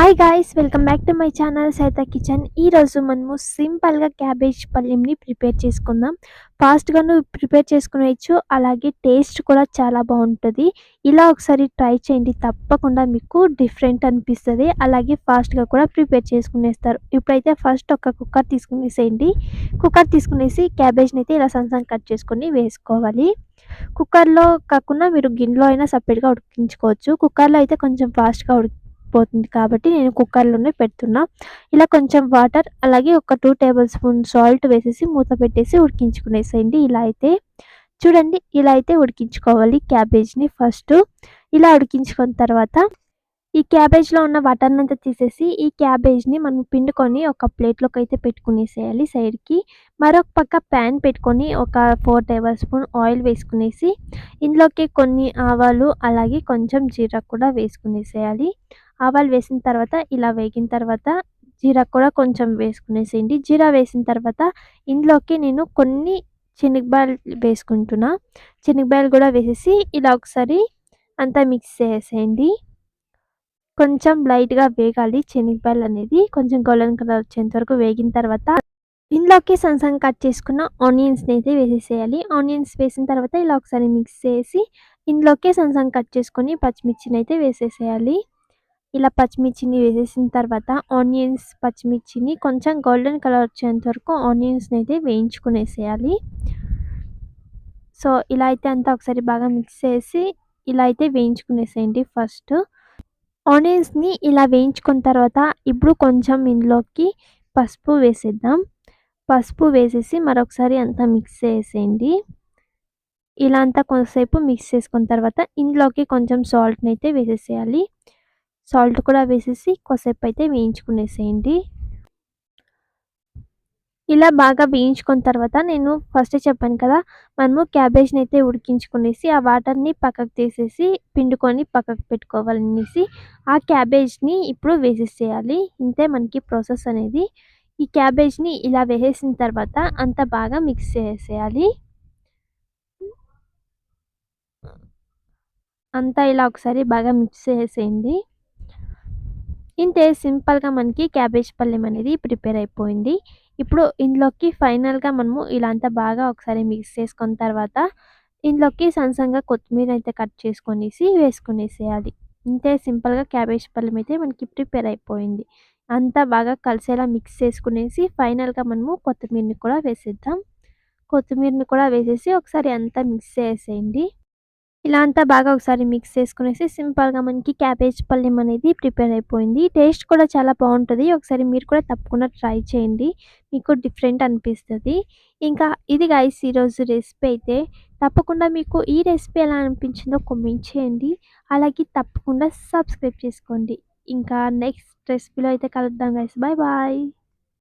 Hi guys welcome back to my channel సైత kitchen ఈరోజు మనము సింపుల్గా క్యాబేజ్ పల్లెంని ప్రిపేర్ చేసుకుందాం. ఫాస్ట్గాను ప్రిపేర్ చేసుకునేయచ్చు అలాగే టేస్ట్ కూడా చాలా బాగుంటుంది. ఇలా ఒకసారి ట్రై చేయండి తప్పకుండా మీకు డిఫరెంట్ అనిపిస్తుంది. అలాగే ఫాస్ట్గా కూడా ప్రిపేర్ చేసుకునేస్తారు. ఇప్పుడైతే ఫస్ట్ ఒక కుక్కర్ తీసుకునేసేయండి. కుక్కర్ తీసుకునేసి క్యాబేజ్ని అయితే ఇలా సన్సన్ కట్ చేసుకొని వేసుకోవాలి. కుక్కర్లో కాకుండా మీరు గిన్నెలో అయినా సపరేట్గా ఉడికించుకోవచ్చు. కుక్కర్లో అయితే కొంచెం ఫాస్ట్గా ఉడికి పోతుంది కాబట్టి నేను కుక్కర్లోనే పెడుతున్నా. ఇలా కొంచెం వాటర్ అలాగే ఒక టూ టేబుల్ స్పూన్ సాల్ట్ వేసేసి మూత పెట్టేసి ఉడికించుకునేసేయండి. ఇలా అయితే చూడండి ఇలా అయితే ఉడికించుకోవాలి క్యాబేజ్ని ఫస్ట్ ఇలా ఉడికించుకున్న తర్వాత ఈ క్యాబేజ్లో ఉన్న వాటర్ అంతా తీసేసి ఈ క్యాబేజ్ని మనం పిండుకొని ఒక ప్లేట్లోకి అయితే పెట్టుకునేసేయాలి సైడ్కి. మరొక పక్క ప్యాన్ పెట్టుకొని ఒక ఫోర్ టేబుల్ స్పూన్ ఆయిల్ వేసుకునేసి ఇందులోకి కొన్ని ఆవాలు అలాగే కొంచెం జీరా కూడా వేసుకునేసేయాలి. ఆవాలు వేసిన తర్వాత ఇలా వేగిన తర్వాత జీరా కూడా కొంచెం వేసుకునేసేయండి. జీరా వేసిన తర్వాత ఇందులోకి నేను కొన్ని శనగబాయలు వేసుకుంటున్నా. శనగబాయలు కూడా వేసేసి ఇలా ఒకసారి అంతా మిక్స్ చేసేయండి. కొంచెం లైట్గా వేగాలి. శనగపాయలు అనేది కొంచెం గోల్డెన్ కలర్ వచ్చేంత వరకు వేగిన తర్వాత ఇందులోకి సన్సన్ కట్ చేసుకున్న ఆనియన్స్ని అయితే వేసేసేయాలి. ఆనియన్స్ వేసిన తర్వాత ఇలా ఒకసారి మిక్స్ చేసి ఇందులోకి సన్సన్ కట్ చేసుకొని పచ్చిమిర్చిని అయితే వేసేసేయాలి. ఇలా పచ్చిమిర్చిని వేసేసిన తర్వాత ఆనియన్స్ పచ్చిమిర్చిని కొంచెం గోల్డెన్ కలర్ వచ్చేంత వరకు ఆనియన్స్ని అయితే వేయించుకునేసేయాలి. సో ఇలా అయితే అంతా ఒకసారి బాగా మిక్స్ చేసి ఇలా అయితే వేయించుకునేసేయండి ఫస్ట్. ఆనియన్స్ని ఇలా వేయించుకున్న తర్వాత ఇప్పుడు కొంచెం ఇందులోకి పసుపు వేసేద్దాం. పసుపు వేసేసి మరొకసారి అంతా మిక్స్ చేసేయండి. ఇలా అంతా కొంతసేపు మిక్స్ చేసుకున్న తర్వాత ఇందులోకి కొంచెం సాల్ట్ని అయితే వేసేసేయాలి. సాల్ట్ కూడా వేసేసి కొద్దిసేపు అయితే వేయించుకునేసేయండి. ఇలా బాగా వేయించుకున్న తర్వాత నేను ఫస్ట్ చెప్పాను కదా మనము క్యాబేజ్ని అయితే ఉడికించుకునేసి ఆ వాటర్ని పక్కకు తీసేసి పిండుకొని పక్కకు పెట్టుకోవాలనేసి ఆ క్యాబేజ్ని ఇప్పుడు వేసేసేయాలి. ఇంతే మనకి ప్రాసెస్ అనేది. ఈ క్యాబేజ్ని ఇలా వేసేసిన తర్వాత అంత బాగా మిక్స్ చేసేయాలి. అంతా ఇలా ఒకసారి బాగా మిక్స్ చేసేయండి. ఇంతే సింపుల్గా మనకి క్యాబేజ్ పల్లెం అనేది ప్రిపేర్ అయిపోయింది. ఇప్పుడు ఇందులోకి ఫైనల్గా మనము ఇలా అంతా బాగా ఒకసారి మిక్స్ చేసుకున్న తర్వాత ఇందులోకి సన్సంగా కొత్తిమీర అయితే కట్ చేసుకొనేసి వేసుకునేసేయాలి. ఇంతే సింపుల్గా క్యాబేజ్ పళ్ళం అయితే మనకి ప్రిపేర్ అయిపోయింది. అంతా బాగా కలిసేలా మిక్స్ చేసుకునేసి ఫైనల్గా మనము కొత్తిమీరని కూడా వేసేద్దాం. కొత్తిమీరని కూడా వేసేసి ఒకసారి అంతా మిక్స్ చేసేయండి. ఇలా అంతా బాగా ఒకసారి మిక్స్ చేసుకునేసి సింపుల్గా మనకి క్యాబేజ్ పల్లెం అనేది ప్రిపేర్ అయిపోయింది. టేస్ట్ కూడా చాలా బాగుంటుంది. ఒకసారి మీరు కూడా తప్పకుండా ట్రై చేయండి. మీకు డిఫరెంట్ అనిపిస్తుంది. ఇంకా ఇది గైస్ ఈరోజు రెసిపీ అయితే తప్పకుండా మీకు ఈ రెసిపీ ఎలా అనిపించిందో కామెంట్ చేయండి. అలాగే తప్పకుండా సబ్స్క్రైబ్ చేసుకోండి. ఇంకా నెక్స్ట్ రెసిపీలో అయితే కలుద్దాం గైస్ బాయ్ బాయ్